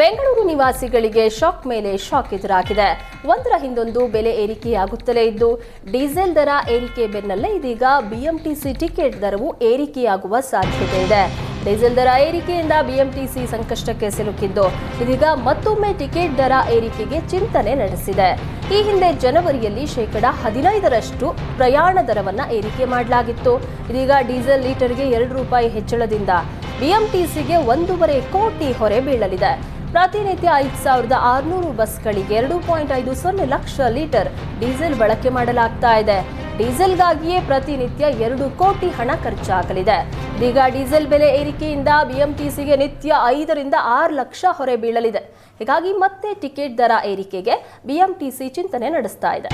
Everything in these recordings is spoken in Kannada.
ಬೆಂಗಳೂರು ನಿವಾಸಿಗಳಿಗೆ ಶಾಕ್ ಮೇಲೆ ಶಾಕ್ ಎದುರಾಗಿದೆ. ಒಂದರ ಹಿಂದೊಂದು ಬೆಲೆ ಏರಿಕೆಯಾಗುತ್ತಲೇ ಇದ್ದು, ಡೀಸೆಲ್ ದರ ಏರಿಕೆ ಬೆನ್ನಲ್ಲೇ ಇದೀಗ ಬಿಎಂಟಿಸಿ ಟಿಕೆಟ್ ದರವು ಏರಿಕೆಯಾಗುವ ಸಾಧ್ಯತೆ ಇದೆ. ಡೀಸೆಲ್ ದರ ಏರಿಕೆಯಿಂದ ಬಿಎಂಟಿಸಿ ಸಂಕಷ್ಟಕ್ಕೆ ಸಿಲುಕಿದ್ದು, ಇದೀಗ ಮತ್ತೊಮ್ಮೆ ಟಿಕೆಟ್ ದರ ಏರಿಕೆಗೆ ಚಿಂತನೆ ನಡೆಸಿದೆ. ಈ ಹಿಂದೆ ಜನವರಿಯಲ್ಲಿ ಶೇಕಡ ಹದಿನೈದರಷ್ಟು ಪ್ರಯಾಣ ದರವನ್ನು ಏರಿಕೆ ಮಾಡಲಾಗಿತ್ತು. ಇದೀಗ ಡೀಸೆಲ್ ಲೀಟರ್ಗೆ ಎರಡು ರೂಪಾಯಿ ಹೆಚ್ಚಳದಿಂದ ಬಿಎಂಟಿಸಿಗೆ ಒಂದೂವರೆ ಕೋಟಿ ಹೊರೆ ಬೀಳಲಿದೆ. ಪ್ರತಿನಿತ್ಯ ಐದು ಸಾವಿರದ ಆರುನೂರು ಬಸ್ಗಳಿಗೆ ಎರಡು ಪಾಯಿಂಟ್ ಐದು ಸೊನ್ನೆ ಲಕ್ಷ ಲೀಟರ್ ಡೀಸೆಲ್ ಬಳಕೆ ಮಾಡಲಾಗ್ತಾ ಇದೆ. ಡೀಸೆಲ್ಗಾಗಿಯೇ ಪ್ರತಿನಿತ್ಯ ಎರಡು ಕೋಟಿ ಹಣ ಖರ್ಚಾಗಲಿದೆ. ಇದೀಗ ಡೀಸೆಲ್ ಬೆಲೆ ಏರಿಕೆಯಿಂದ ಬಿಎಂಟಿಸಿಗೆ ನಿತ್ಯ ಐದರಿಂದ ಆರು ಲಕ್ಷ ಹೊರೆ ಬೀಳಲಿದೆ. ಹೀಗಾಗಿ ಮತ್ತೆ ಟಿಕೆಟ್ ದರ ಏರಿಕೆಗೆ ಬಿಎಂಟಿಸಿ ಚಿಂತನೆ ನಡೆಸ್ತಾ ಇದೆ.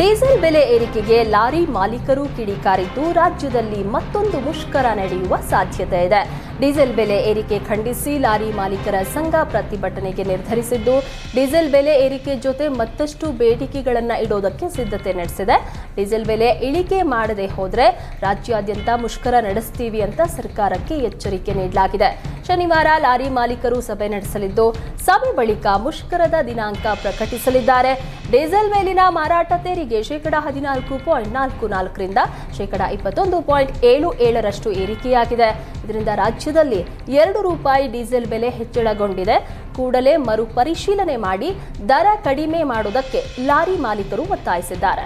ಡೀಸೆಲ್ ಬೆಲೆ ಏರಿಕೆಗೆ ಲಾರಿ ಮಾಲೀಕರು ಕಿಡಿಕಾರಿದ್ದು ರಾಜ್ಯದಲ್ಲಿ ಮತ್ತೊಂದು ಮುಷ್ಕರ ನಡೆಯುವ ಸಾಧ್ಯತೆ ಇದೆ. ಡೀಸೆಲ್ ಬೆಲೆ ಏರಿಕೆ ಖಂಡಿಸಿ ಲಾರಿ ಮಾಲೀಕರ ಸಂಘ ಪ್ರತಿಭಟನೆಗೆ ನಿರ್ಧರಿಸಿದ್ದು, ಡೀಸೆಲ್ ಬೆಲೆ ಏರಿಕೆ ಜೊತೆ ಮತ್ತಷ್ಟು ಬೇಡಿಕೆಗಳನ್ನು ಇಡೋದಕ್ಕೆ ಸಿದ್ಧತೆ ನಡೆಸಿದೆ. ಡೀಸೆಲ್ ಬೆಲೆ ಇಳಿಕೆ ಮಾಡದೆ ಹೋದರೆ ರಾಜ್ಯಾದ್ಯಂತ ಮುಷ್ಕರ ನಡೆಸ್ತೀವಿ ಅಂತ ಸರ್ಕಾರಕ್ಕೆ ಎಚ್ಚರಿಕೆ ನೀಡಲಾಗಿದೆ. ಶನಿವಾರ ಲಾರಿ ಮಾಲೀಕರು ಸಭೆ ನಡೆಸಲಿದ್ದು, ಸಭೆ ಬಳಿಕ ಮುಷ್ಕರದ ದಿನಾಂಕ ಪ್ರಕಟಿಸಲಿದ್ದಾರೆ. ಡೀಸೆಲ್ ಮೇಲಿನ ಮಾರಾಟ ತೆರಿಗೆ ಶೇಕಡ ಹದಿನಾಲ್ಕು ಪಾಯಿಂಟ್ ನಾಲ್ಕು ನಾಲ್ಕರಿಂದ ಶೇಕಡ ಇಪ್ಪತ್ತೊಂದು ಪಾಯಿಂಟ್ ಏಳು ಏಳರಷ್ಟು ಏರಿಕೆಯಾಗಿದೆ. ಇದರಿಂದ ರಾಜ್ಯದಲ್ಲಿ ಎರಡು ರೂಪಾಯಿ ಡೀಸೆಲ್ ಬೆಲೆ ಹೆಚ್ಚಳಗೊಂಡಿದೆ. ಕೂಡಲೇ ಮರುಪರಿಶೀಲನೆ ಮಾಡಿ ದರ ಕಡಿಮೆ ಮಾಡುವುದಕ್ಕೆ ಲಾರಿ ಮಾಲೀಕರು ಒತ್ತಾಯಿಸಿದ್ದಾರೆ.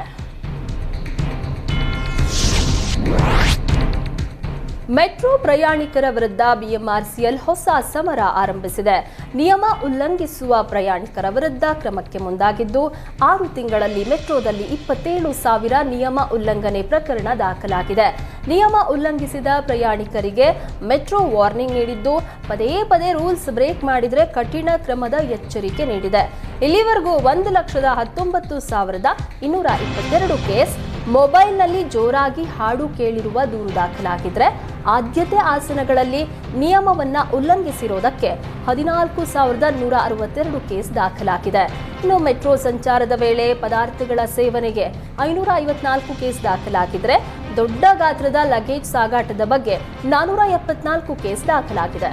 ಮೆಟ್ರೋ ಪ್ರಯಾಣಿಕರ ವಿರುದ್ಧ ಬಿಎಂಆರ್ಸಿಎಲ್ ಹೊಸ ಸಮರ ಆರಂಭಿಸಿದೆ. ನಿಯಮ ಉಲ್ಲಂಘಿಸುವ ಪ್ರಯಾಣಿಕರ ವಿರುದ್ಧ ಕ್ರಮಕ್ಕೆ ಮುಂದಾಗಿದ್ದು, ಆರು ತಿಂಗಳಲ್ಲಿ ಮೆಟ್ರೋದಲ್ಲಿ ಇಪ್ಪತ್ತೇಳು ಸಾವಿರ ನಿಯಮ ಉಲ್ಲಂಘನೆ ಪ್ರಕರಣ ದಾಖಲಾಗಿದೆ. ನಿಯಮ ಉಲ್ಲಂಘಿಸಿದ ಪ್ರಯಾಣಿಕರಿಗೆ ಮೆಟ್ರೋ ವಾರ್ನಿಂಗ್ ನೀಡಿದ್ದು, ಪದೇ ಪದೇ ರೂಲ್ಸ್ ಬ್ರೇಕ್ ಮಾಡಿದರೆ ಕಠಿಣ ಕ್ರಮದ ಎಚ್ಚರಿಕೆ ನೀಡಿದೆ. ಇಲ್ಲಿವರೆಗೂ ಒಂದು ಲಕ್ಷದ ಹತ್ತೊಂಬತ್ತು ಸಾವಿರದ ಇನ್ನೂರ ಇಪ್ಪತ್ತೆರಡು ಕೇಸ್ ಮೊಬೈಲ್ನಲ್ಲಿ ಜೋರಾಗಿ ಹಾಡು ಕೇಳಿರುವ ದೂರು ದಾಖಲಾಗಿದ್ರೆ ಆದ್ಯತೆ ಆಸನಗಳಲ್ಲಿ ನಿಯಮವನ್ನ ಉಲ್ಲಂಘಿಸಿರೋದಕ್ಕೆ ಹದಿನಾಲ್ಕು ಸಾವಿರದ ನೂರ ಅರವತ್ತೆರಡು ಕೇಸ್ ದಾಖಲಾಗಿದೆ. ಇನ್ನು ಮೆಟ್ರೋ ಸಂಚಾರದ ವೇಳೆ ಪದಾರ್ಥಗಳ ಸೇವನೆಗೆ ಐನೂರ ಐವತ್ನಾಲ್ಕು ಕೇಸ್ ದಾಖಲಾಗಿದ್ರೆ ದೊಡ್ಡ ಗಾತ್ರದ ಲಗೇಜ್ ಸಾಗಾಟದ ಬಗ್ಗೆ ನಾನೂರ ಎಪ್ಪತ್ನಾಲ್ಕು ಕೇಸ್ ದಾಖಲಾಗಿದೆ.